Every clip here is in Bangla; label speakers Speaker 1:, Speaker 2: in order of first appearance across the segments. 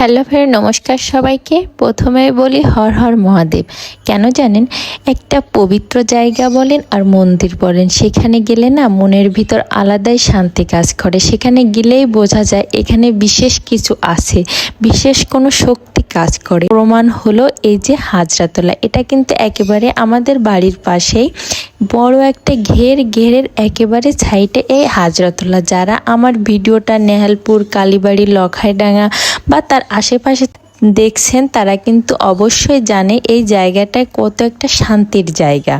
Speaker 1: হ্যালো ফের, নমস্কার সবাইকে। প্রথমে বলি হর হর মহাদেব। কেন জানেন, একটা পবিত্র জায়গা বলেন আর মন্দির বলেন, সেখানে গেলে না মনের ভিতর আলাদাই শান্তি কাজ করে। সেখানে গেলেই বোঝা যায় এখানে বিশেষ কিছু আছে, বিশেষ কোনো শক্তি কাজ করে। প্রমাণ হলো এই যে হাজরাতলা। এটা কিন্তু একেবারে আমাদের বাড়ির পাশেই বড় একটা ঘের, ঘেরের একেবারে সাইডে এই হাজরাতলা। যারা আমার ভিডিওটা নেহালপুর, কালীবাড়ি, লখাইডাঙ্গা বা তার আশেপাশে দেখছেন তারা কিন্তু অবশ্যই জানে এই জায়গাটায় কত একটা শান্তির জায়গা।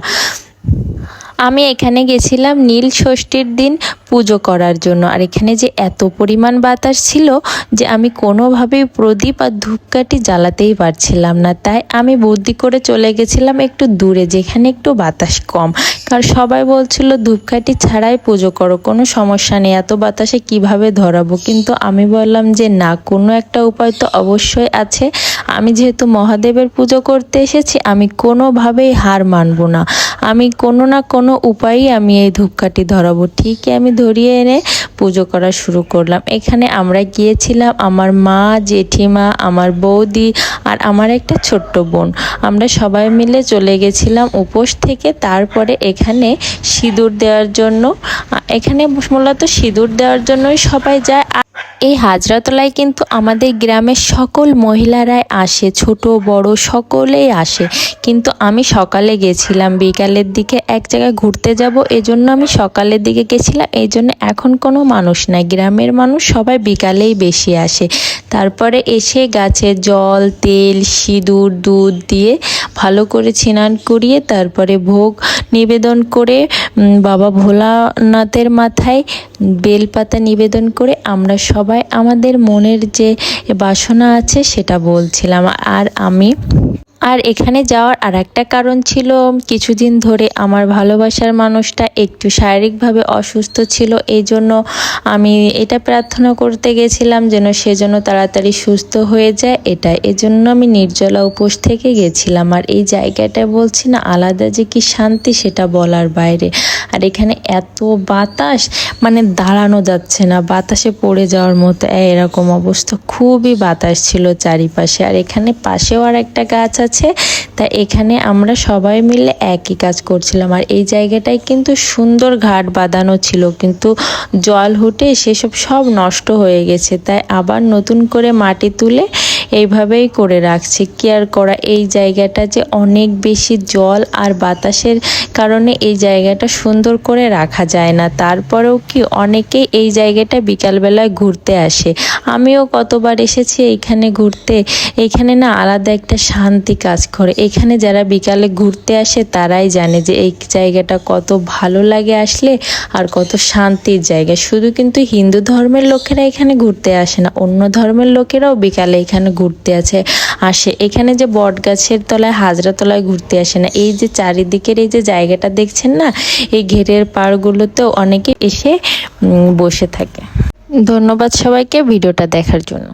Speaker 1: আমি এখানে গেছিলাম নীল ষষ্ঠীর দিন পুজো করার জন্য। আর এখানে যে এত পরিমাণ বাতাস ছিল যে আমি কোনোভাবেই প্রদীপ আর ধূপকাঠি জ্বালাতেই পারছিলাম না। তাই আমি বুদ্ধি করে চলে গেছিলাম একটু দূরে, যেখানে একটু বাতাস কম। কারণ সবাই বলছিল, ধূপকাঠি ছাড়াই পুজো করো, কোনো সমস্যা নেই, এত বাতাসে কীভাবে ধরাবো? কিন্তু আমি বললাম যে, না, কোনো একটা উপায় তো অবশ্যই আছে। আমি যেহেতু মহাদেবের পুজো করতে এসেছি, আমি কোনোভাবেই হার মানবো না। আমি কোনো না কোনো উপায়েই আমি এই ধূপকাঠি ধরাবো। ঠিকই আমি ধরিয়ে এনে পুজো করা শুরু করলাম। এখানে আমরা গিয়েছিলাম আমার মা, জেঠিমা, আমার বৌদি আর আমার একটা ছোট্ট বোন। আমরা সবাই মিলে চলে গেছিলাম উপোস থেকে, তারপরে এখানে সিঁদুর দেওয়ার জন্য। এখানে মূলত সিঁদুর দেওয়ার জন্যই সবাই যায়। এই হাজরাতলায় কিন্তু আমাদের গ্রামের সকল মহিলারাই আসে, ছোট, বড়, সকলেই আসে। কিন্তু আমি সকালে গেছিলাম, বিকালের দিকে এক জায়গায় ঘুরতে যাব, এজন্য আমি সকালের দিকে গেছিলাম এই জন্য এখন কোনো মানুষ নাই। গ্রামের মানুষ সবাই বিকালেই বেশি আসে। তারপরে এসে গাছে জল, তেল, সিঁদুর, দুধ দিয়ে ভালো করে স্নান করিয়ে তারপরে ভোগ নিবেদন করে বাবা ভোলানাথের মাথায় বেলপাতা নিবেদন করে আমরা সবাই আমাদের মনের যে বাসনা আছে সেটা বলছিলাম। আর আমি আর এখানে যাওয়ার আর একটা কারণ ছিল, কিছুদিন ধরে আমার ভালোবাসার মানুষটা একটু শারীরিকভাবে অসুস্থ ছিল, এই জন্য আমি এটা প্রার্থনা করতে গেছিলাম যেন সে যেন তাড়াতাড়ি সুস্থ হয়ে যায়, এটা এজন্য আমি নির্জলা উপোস থেকে গেছিলাম। আর এই জায়গাটা বলছি না, আলাদা যে কি শান্তি সেটা বলার বাইরে। আর এখানে এত বাতাস মানে দাঁড়ানো যাচ্ছে না, বাতাসে পড়ে যাওয়ার মতো এরকম অবস্থা। খুবই বাতাস ছিল চারিপাশে। আর এখানে পাশেও আর একটা গাছ আছে। তা এখানে আমরা সবাই মিলে একই কাজ করছিলাম। আর এই জায়গাটায় কিন্তু সুন্দর ঘাট বাঁধানো ছিল। কিন্তু জল হুটে সেসব সব নষ্ট হয়ে গেছে। তাই আবার নতুন করে মাটি তুলে এইভাবেই করে রাখছে। কেয়ার করা এই জায়গাটা যে অনেক বেশি জল আর বাতাসের কারণে এই জায়গাটা সুন্দর করে রাখা যায় না। তারপরেও কি অনেকেই এই জায়গাটা বিকালবেলায় ঘুরতে আসে। আমিও কতবার এসেছি এইখানে ঘুরতে। এইখানে না আলাদা একটা শান্তি কাজ করে। এখানে যারা বিকালে ঘুরতে আসে তারাই জানে যে এই জায়গাটা কত ভালো লাগে আসলে আর কত শান্তির জায়গা। শুধু কিন্তু হিন্দু ধর্মের লোকেরা এখানে ঘুরতে আসে না। অন্য ধর্মের লোকেরাও বিকালে এখানে ঘুরতে আছে। আসে এখানে যে বট গাছের তলায়, হাজরা তলায় ঘুরতে আসে না। এই যে চারিদিকের এই যে জায়গাটা দেখছেন না, এই ঘেরের পাড়গুলোতেও অনেকে এসে বসে থাকে। ধন্যবাদ সবাইকে ভিডিওটা দেখার জন্য।